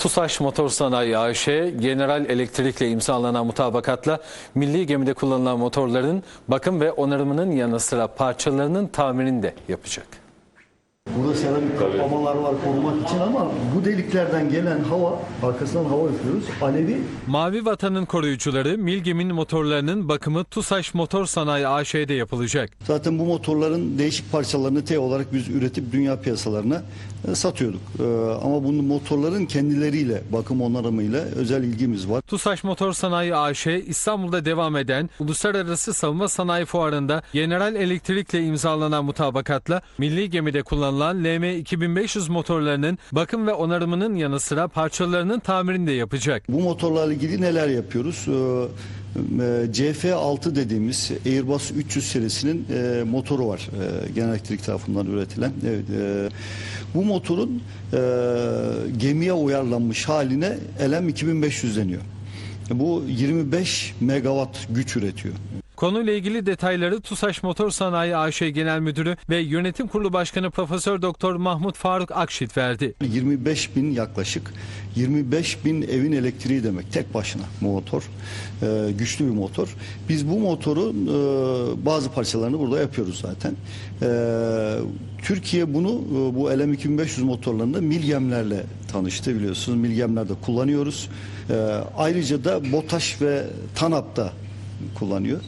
TUSAŞ Motor Sanayi AŞ, General Elektrik'le imzalanan mutabakatla milli gemide kullanılan motorların bakım ve onarımının yanı sıra parçalarının tamirini de yapacak. Burada seramik kaplamalar var korumak için ama bu deliklerden gelen hava, arkasından hava üflüyoruz. Alevi Mavi Vatan'ın koruyucuları Milgem'in motorlarının bakımı TUSAŞ Motor Sanayi AŞ'de yapılacak. zaten bu motorların değişik parçalarını T olarak biz üretip dünya piyasalarına e, satıyorduk. E, Ama bunun motorların kendileriyle, bakım onarımıyla özel ilgimiz var. TUSAŞ Motor Sanayi AŞ İstanbul'da devam eden Uluslararası Savunma Sanayi Fuarı'nda General Elektrik'le imzalanan mutabakatla milli gemide kullanılan LM2500 motorlarının bakım ve onarımının yanı sıra parçalarının tamirini de yapacak. Bu motorlarla ilgili neler yapıyoruz? E, e, CF6 dediğimiz Airbus 300 serisinin e, motoru var. E, Genel Elektrik tarafından üretilen. Bu motorun gemiye uyarlanmış haline LM 2500 deniyor. Bu 25 megawatt güç üretiyor. Konuyla ilgili detayları TUSAŞ Motor Sanayi AŞ Genel Müdürü ve Yönetim Kurulu Başkanı Profesör Doktor Mahmut Faruk Akşit verdi. 25 bin yaklaşık 25 bin evin elektriği demek tek başına motor Ee, güçlü bir motor. Biz bu motorun e, bazı parçalarını burada yapıyoruz zaten. Ee, Türkiye bunu e, bu LM2500 motorlarında milgemlerle tanıştı biliyorsunuz. Milgemlerde kullanıyoruz. Ayrıca da BOTAŞ ve TANAP'ta kullanıyor